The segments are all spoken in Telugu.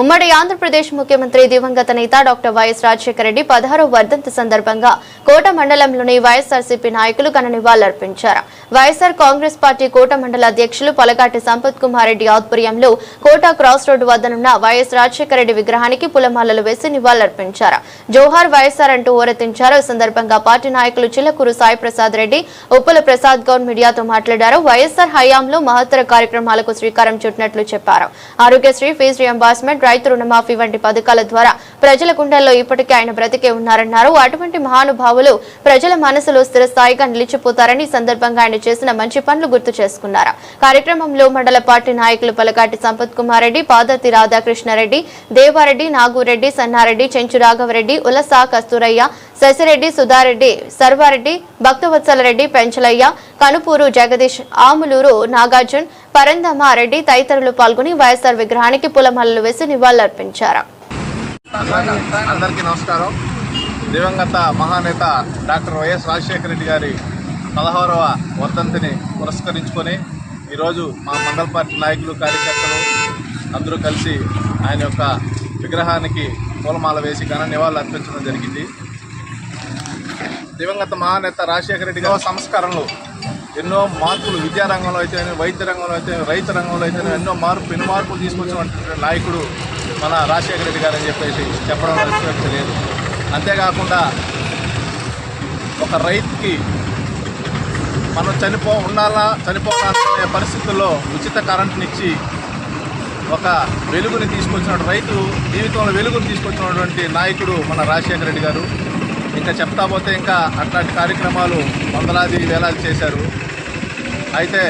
ఉమ్మడి ఆంధ్రప్రదేశ్ ముఖ్యమంత్రి దివంగత నేత డాక్టర్ వైఎస్ రాజశేఖర రెడ్డి పదహారవ వర్ధంతి సందర్భంగా కోట మండలంలోని వైఎస్ఆర్సీపీ నాయకులు ఘన నివాళులర్పించారు. వైఎస్ఆర్ కాంగ్రెస్ పార్టీ కోట మండల అధ్యక్షులు పొలగాటి సంపత్ కుమార్ రెడ్డి ఆధ్వర్యంలో కోట క్రాస్ రోడ్డు వద్దనున్న వైఎస్ రాజశేఖర రెడ్డి విగ్రహానికి పులమాలలు వేసి నివాళులర్పించారు. జోహార్ వైఎస్ఆర్ అంటూ ఓరెత్తించారు ఈ సందర్భంగా పార్టీ నాయకులు చిలకూరు సాయి ప్రసాద్ రెడ్డి ఉప్పుల ప్రసాద్ గౌడ్ మీడియాతో మాట్లాడారు. వైఎస్ఆర్ హయాంలో మహత్తర కార్యక్రమాలకు శ్రీకారం చుట్టినట్లు చెప్పారు. ఆరోగ్యశ్రీ ఫీజు రియంబర్స్మెంట్ రైతు రుణమాఫీ వంటి పథకాల ద్వారా ప్రజల గుండెల్లో ఇప్పటికే ఆయన బ్రతికే ఉన్నారన్నారు. అటువంటి మహానుభావులు ప్రజల మనసులో స్థిరస్థాయిగా నిలిచిపోతారని సందర్భంగా ఆయన చేసిన మంచి పనులు గుర్తు చేసుకున్నారు. కార్యక్రమంలో మండల పార్టీ నాయకులు పలకాటి సంపత్ కుమార్ రెడ్డి పాదతి రాధాకృష్ణారెడ్డి దేవారెడ్డి నాగురెడ్డి సన్నారెడ్డి చెంచు రాఘవరెడ్డి ఉలసా కస్తూరయ్య శశిరెడ్డి సుధారెడ్డి సర్వారెడ్డి భక్తవత్సలరెడ్డి పెంచలయ్య కనుపూరు జగదీష్ ఆములూరు నాగార్జున్ పరందమారెడ్డి తదితరులు పాల్గొని వైఎస్ఆర్ విగ్రహానికి పూలమాలలు వేసి నివాళులర్పించారు. అందరికీ నమస్కారం. దివంగత మహానేత డాక్టర్ వైఎస్ రాజశేఖర రెడ్డి గారి పదహారవ వర్ధంతిని పురస్కరించుకొని ఈరోజు మా మండల పార్టీ నాయకులు కార్యకర్తలు అందరూ కలిసి ఆయన యొక్క విగ్రహానికి పూలమాల వేసి ఘన నివాళులు అర్పించడం జరిగింది. దివంగత మహానేత రాజశేఖర రెడ్డి గారి సంస్కరణలు ఎన్నో మార్పులు విద్యారంగంలో అయితే వైద్య రంగంలో అయితే రైతు రంగంలో అయితే ఎన్నో మార్పు పెను మార్పులు తీసుకొచ్చినటువంటి నాయకుడు మన రాజశేఖర రెడ్డి గారు అని చెప్పేసి చెప్పడం లేదు అంతేకాకుండా ఒక రైతుకి మనం చనిపో ఉండాలా చనిపోవాలనే పరిస్థితుల్లో ఉచిత కరెంటునిచ్చి ఒక వెలుగుని తీసుకొచ్చిన రైతు జీవితంలో వెలుగుని తీసుకొచ్చినటువంటి నాయకుడు మన రాజశేఖర రెడ్డి గారు. ఇంకా చెప్తా పోతే ఇంకా అట్లాంటి కార్యక్రమాలు వందలాది వేలాది చేశారు. అయితే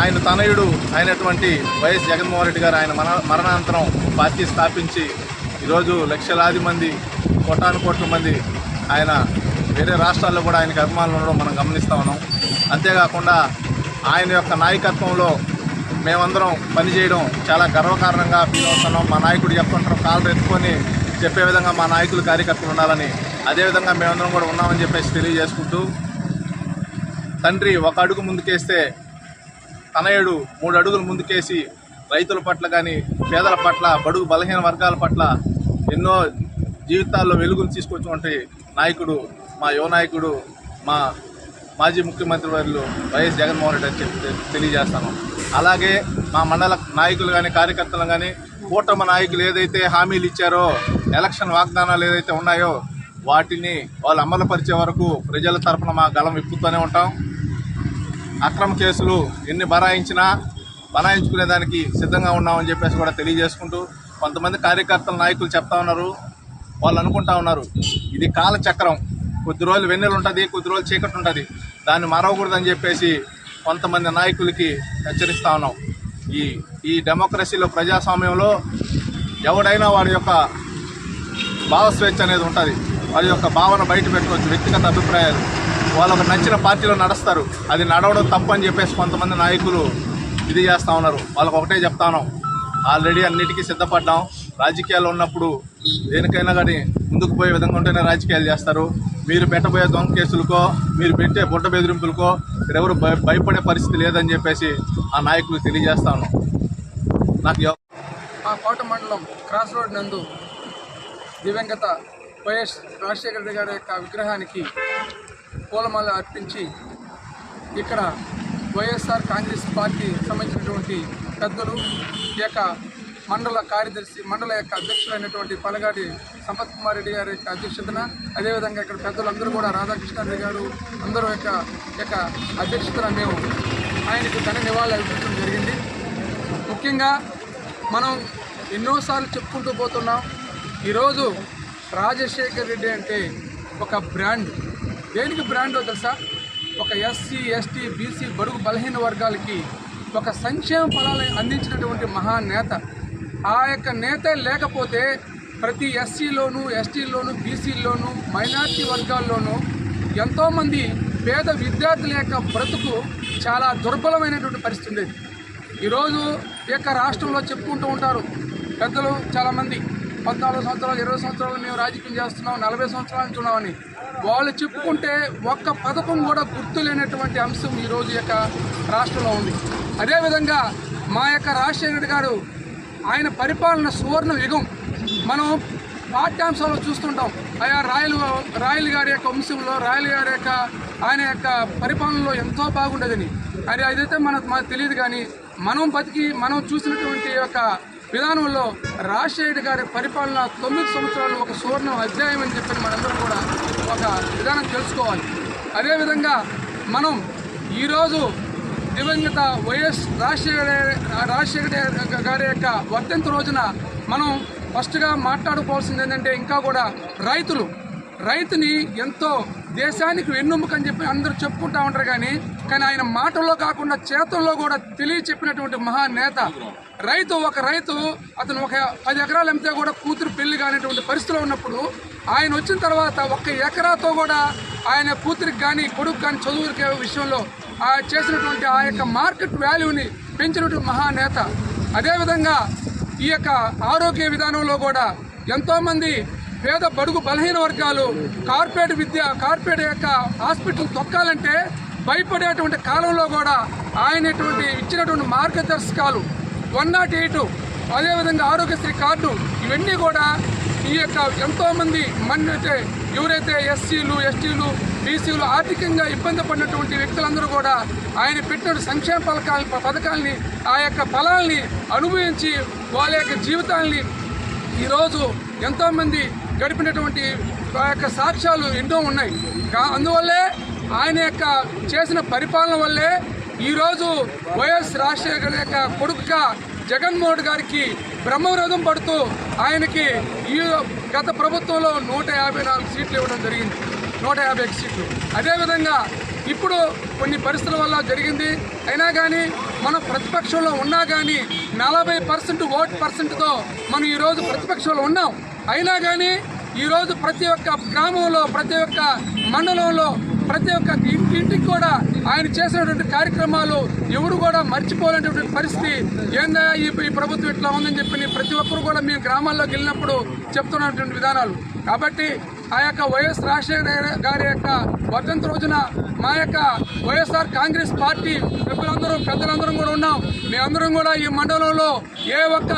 ఆయన తనయుడు అయినటువంటి వైఎస్ జగన్మోహన్ రెడ్డి గారు ఆయన మర మరణానంతరం పార్టీ స్థాపించి ఈరోజు లక్షలాది మంది కోటాను కోట్ల మంది ఆయన వేరే రాష్ట్రాల్లో కూడా ఆయనకి అభిమానులు ఉండడం మనం గమనిస్తూ ఉన్నాం. అంతేకాకుండా ఆయన యొక్క నాయకత్వంలో మేమందరం పనిచేయడం చాలా గర్వకారణంగా ఫీల్ అవుతున్నాం. మా నాయకుడు చెప్పుకుంటాం కాళ్ళు ఎత్తుకొని చెప్పే విధంగా మా నాయకులు కార్యకర్తలు ఉండాలని అదేవిధంగా మేమందరం కూడా ఉన్నామని చెప్పేసి తెలియజేసుకుంటూ తండ్రి ఒక అడుగు ముందుకేస్తే తనయుడు మూడు అడుగులు ముందుకేసి రైతుల పట్ల కానీ పేదల పట్ల బడుగు బలహీన వర్గాల పట్ల ఎన్నో జీవితాల్లో వెలుగులు తీసుకొచ్చినటువంటి నాయకుడు మా యువ నాయకుడు మా మాజీ ముఖ్యమంత్రి వారిలో వైఎస్ జగన్మోహన్ రెడ్డి అని చెప్పి తెలియజేస్తాను. అలాగే మా మండల నాయకులు కానీ కార్యకర్తలు కానీ కూటమి నాయకులు ఏదైతే హామీలు ఇచ్చారో ఎలక్షన్ వాగ్దానాలు ఏదైతే ఉన్నాయో వాటిని వాళ్ళు అమలుపరిచే వరకు ప్రజల తరఫున మా గలం విప్పుతూనే ఉంటాం. అక్రమ కేసులు ఎన్ని బనాయించినా బనాయించుకునేదానికి సిద్ధంగా ఉన్నామని చెప్పేసి కూడా తెలియజేసుకుంటూ కొంతమంది కార్యకర్తల నాయకులు చెప్తా ఉన్నారు. వాళ్ళు అనుకుంటా ఉన్నారు ఇది కాలచక్రం. కొద్ది రోజులు వెన్నెలు ఉంటుంది కొద్ది రోజులు చీకటి ఉంటుంది. దాన్ని మరవకూడదని చెప్పేసి కొంతమంది నాయకులకి హెచ్చరిస్తా ఉన్నాం. ఈ ఈ డెమోక్రసీలో ప్రజాస్వామ్యంలో ఎవడైనా వాడి యొక్క భావస్వేచ్ఛ అనేది ఉంటుంది. వారి యొక్క భావన బయట పెట్టుకోవచ్చు వ్యక్తిగత అభిప్రాయాలు. వాళ్ళకు నచ్చిన పార్టీలో నడుస్తారు. అది నడవడం తప్పు అని చెప్పేసి కొంతమంది నాయకులు ఇది చేస్తూ ఉన్నారు. వాళ్ళకు ఒకటే చెప్తాను. ఆల్రెడీ అన్నిటికీ సిద్ధపడ్డాం. రాజకీయాలు ఉన్నప్పుడు దేనికైనా కానీ ముందుకు పోయే విధంగా ఉంటేనే రాజకీయాలు చేస్తారు. మీరు పెట్టబోయే దొంగ కేసులకో మీరు పెట్టే బుట్ట బెదిరింపులకో ఎవరు భయ- భయపడే పరిస్థితి లేదని చెప్పేసి ఆ నాయకులు తెలియజేస్తాను నాకు మా కోట మండలం క్రాస్ రోడ్ నందు దివంగత వైఎస్ రాజశేఖర రెడ్డి గారి యొక్క విగ్రహానికి పూలమాల అర్పించి ఇక్కడ వైఎస్ఆర్ కాంగ్రెస్ పార్టీ సంబంధించినటువంటి పెద్దలు ఈ యొక్క మండల కార్యదర్శి మండల యొక్క అధ్యక్షులైనటువంటి పలగాడి సంపత్ కుమార్ రెడ్డి గారి యొక్క అధ్యక్షతన అదేవిధంగా ఇక్కడ పెద్దలందరూ కూడా రాధాకృష్ణారెడ్డి గారు అందరూ యొక్క యొక్క అధ్యక్షతన మేము ఆయనకు ఘన నివాళులు అర్పించడం జరిగింది. ముఖ్యంగా మనం ఎన్నోసార్లు చెప్పుకుంటూ పోతున్నాం ఈరోజు రాజశేఖర్ రెడ్డి అంటే ఒక బ్రాండ్. దేనికి బ్రాండో తెలుసా? ఒక ఎస్సీ ఎస్టీ బీసీ బడుగు బలహీన వర్గాలకి ఒక సంక్షేమ ఫలాలు అందించినటువంటి మహానేత. ఆ యొక్క నేత లేకపోతే ప్రతి ఎస్సీలోను ఎస్టీలోను బీసీలోను మైనార్టీ వర్గాల్లోనూ ఎంతోమంది పేద విద్యార్థుల యొక్క బ్రతుకు చాలా దుర్బలమైనటువంటి పరిస్థితి ఉండేది ఈరోజు ఈ యొక్క రాష్ట్రంలో చెప్పుకుంటూ ఉంటారు. పెద్దలు చాలామంది. పద్నాలుగు సంవత్సరాలు ఇరవై సంవత్సరాలు మేము రాజకీయం చేస్తున్నాం నలభై సంవత్సరాలు అంటున్నామని వాళ్ళు చెప్పుకుంటే ఒక్క పథకం కూడా గుర్తు లేనటువంటి అంశం ఈరోజు యొక్క రాష్ట్రంలో ఉంది. అదేవిధంగా మా యొక్క రాజశేఖర రెడ్డి గారు ఆయన పరిపాలన సువర్ణ యుగం. మనం పాఠ్యాంశాల్లో చూస్తుంటాం. ఆయా రాయలు రాయలు గారి యొక్క వంశంలో రాయలు గారి యొక్క ఆయన యొక్క పరిపాలనలో ఎంతో బాగుండదని. అది అదైతే మనకు మనకు తెలియదు కానీ మనం బతికి మనం చూసినటువంటి యొక్క విధానంలో రాజశేఖర్ గారి పరిపాలన తొమ్మిది సంవత్సరాలు ఒక సువర్ణ అధ్యాయం అని చెప్పి మనందరం కూడా ఒక విధానం తెలుసుకోవాలి. అదేవిధంగా మనం ఈరోజు దివంగత వైఎస్ రాజశేఖర రాజశేఖర గారి యొక్క వర్ధంతి రోజున మనం ఫస్ట్గా మాట్లాడుకోవాల్సింది ఏంటంటే ఇంకా కూడా రైతులు రైతుని ఎంతో దేశానికి వెన్నుముక అని చెప్పి అందరూ చెప్పుకుంటా ఉంటారు కానీ కానీ ఆయన మాటల్లో కాకుండా చేతుల్లో కూడా తెలియ చెప్పినటువంటి మహానేత రైతు ఒక రైతు అతను ఒక పది ఎకరాలు అమ్మితే కూడా కూతురు పెళ్ళి కానిటువంటి పరిస్థితిలో ఉన్నప్పుడు ఆయన వచ్చిన తర్వాత ఒక్క ఎకరాతో కూడా ఆయన కూతురికి కానీ కొడుకు కానీ చదువుకే విషయంలో ఆ చేసినటువంటి ఆ యొక్క మార్కెట్ వాల్యూని పెంచినటువంటి మహానేత అదేవిధంగా ఈ యొక్క ఆరోగ్య విధానంలో కూడా ఎంతోమంది పేద బడుగు బలహీన వర్గాలు కార్పొరేట్ విద్య కార్పొరేట్ యొక్క హాస్పిటల్ తొక్కాలంటే భయపడేటువంటి కాలంలో కూడా ఆయనటువంటి ఇచ్చినటువంటి మార్గదర్శకాలు వన్ నాట్ ఎయిట్ అదేవిధంగా ఆరోగ్యశ్రీ కార్డు ఇవన్నీ కూడా ఈ యొక్క ఎంతోమంది మంది అయితే ఎవరైతే ఎస్సీలు ఎస్టీలు బీసీలు ఆర్థికంగా ఇబ్బంది పడినటువంటి వ్యక్తులందరూ కూడా ఆయన పెట్టిన సంక్షేమ పథకాల పథకాలని ఆ యొక్క ఫలాల్ని అనుభవించి వాళ్ళ యొక్క జీవితాల్ని ఈరోజు ఎంతోమంది గడిపినటువంటి ఆ యొక్క సాక్ష్యాలు ఎన్నో ఉన్నాయి. కా- అందువల్లే ఆయన యొక్క చేసిన పరిపాలన వల్లే ఈరోజు వైఎస్ రాజశేఖర్ యొక్క కొడుకుగా జగన్మోహన్ గారికి బ్రహ్మరథం పడుతూ ఆయనకి ఈ గత ప్రభుత్వంలో నూట యాభై నాలుగు సీట్లు ఇవ్వడం జరిగింది. నూట యాభై ఒక సీట్లు. అదేవిధంగా ఇప్పుడు కొన్ని పరిస్థితుల వల్ల జరిగింది. అయినా కానీ మనం ప్రతిపక్షంలో ఉన్నా కానీ నలభై పర్సెంట్ ఓట్ పర్సెంట్తో మనం ఈరోజు ప్రతిపక్షంలో ఉన్నాం. అయినా కానీ ఈరోజు ప్రతి ఒక్క గ్రామంలో ప్రతి ఒక్క మండలంలో ప్రతి ఒక్క ఇంటి ఇంటికి కూడా ఆయన చేసినటువంటి కార్యక్రమాలు ఎవరు కూడా మర్చిపోలేనటువంటి పరిస్థితి. ఏందా ఈ ప్రభుత్వం ఇట్లా ఉందని చెప్పి ప్రతి ఒక్కరు కూడా మేము గ్రామాల్లోకి వెళ్ళినప్పుడు చెప్తున్నటువంటి విధానాలు. కాబట్టి ఆ యొక్క వైఎస్ రాజశేఖర గారి యొక్క వర్ధంతి రోజున మా యొక్క వైఎస్ఆర్ కాంగ్రెస్ పార్టీ పెద్దలందరూ పెద్దలందరం కూడా ఉన్నాం. మేమందరం కూడా ఈ మండలంలో ఏ ఒక్క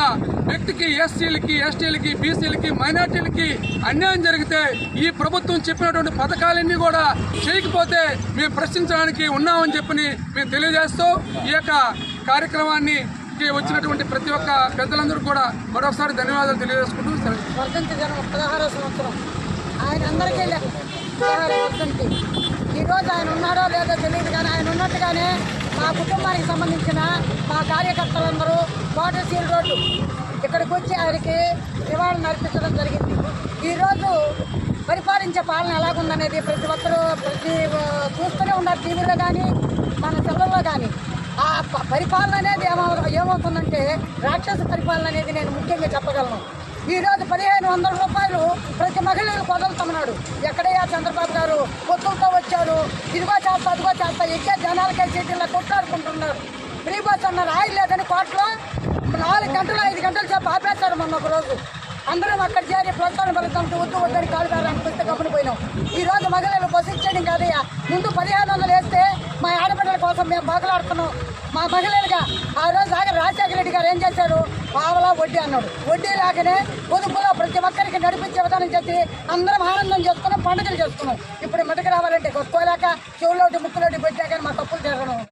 వ్యక్తికి ఎస్సీలకి ఎస్టీలకి బీసీలకి మైనార్టీలకి అన్యాయం జరిగితే ఈ ప్రభుత్వం చెప్పినటువంటి పథకాలన్నీ కూడా చేయకపోతే మేము ప్రశ్నించడానికి ఉన్నామని చెప్పని మేము తెలియజేస్తూ ఈ యొక్క కార్యక్రమాన్ని వచ్చినటువంటి ప్రతి ఒక్క పెద్దలందరూ కూడా మరొకసారి ధన్యవాదాలు తెలియజేసుకుంటూ సెలవు వర్ధంతి జనం పదహారో సంవత్సరం ఆయన అందరికీ లెక్క ఈరోజు ఆయన ఉన్నాడో లేదో తెలియదు కానీ ఆయన ఉన్నట్టుగానే మా కుటుంబానికి సంబంధించిన మా కార్యకర్తలందరూ కోటసీల్ రోడ్డు ఇక్కడికి వచ్చి ఆయనకి నివాళులు అర్పించడం జరిగింది. ఈరోజు పరిపాలించే పాలన ఎలాగుందనేది ప్రతి ఒక్కరూ ప్రతి చూస్తూనే ఉన్నారు టీవీలో కానీ మన సెల్లల్లో కానీ. ఆ ప- పరిపాలన అనేది ఏమో ఏమవుతుందంటే రాక్షస పరిపాలన అనేది నేను ముఖ్యంగా చెప్పగలను. ఈ రోజు పదిహేను వందల రూపాయలు ప్రతి మహిళలకు వదులుతున్నాడు ఎక్కడయ్యా చంద్రబాబు గారు? పొత్తులతో వచ్చారు. ఇదిగో చేస్తా అదిగో చేస్తా. ఎక్కే జనాలకే సీట్లలో కొట్లాడుకుంటున్నారు. ఫ్రీ బస్ అన్నారు ఆయిల్ లేదని కోట్లో నాలుగు గంటలు ఐదు గంటలు చేప ఆపేస్తారు మొన్న ఒక రోజు. అందరం అక్కడ చేరి ప్రోత్సాహం పలుకుతాంటూ వద్దు వద్దని కాలు కాలని పుస్తకం పోయినాం. ఈ రోజు మహిళలు బస్సు ఇచ్చేయడం కాదయ్యా. ముందు పదిహేను వందలు వేస్తే కోసం మేము బాగలాడుతున్నాం మా మహిళలుగా ఆ రోజు ఆగ రాజశేఖర రెడ్డి గారు ఏం చేశారు? పావలా వడ్డీ అన్నాడు. వడ్డీ లాగానే పొదుపులో ప్రతి ఒక్కరికి నడిపించే విధానం చేసి అందరం ఆనందం చేసుకున్నాం పండుగలు చేసుకున్నాం. ఇప్పుడు మటుకు రావాలంటే కొట్టుకోలేక చెవులోటి ముక్కులోటి పెట్టా కానీ మా తప్పులు జరగడం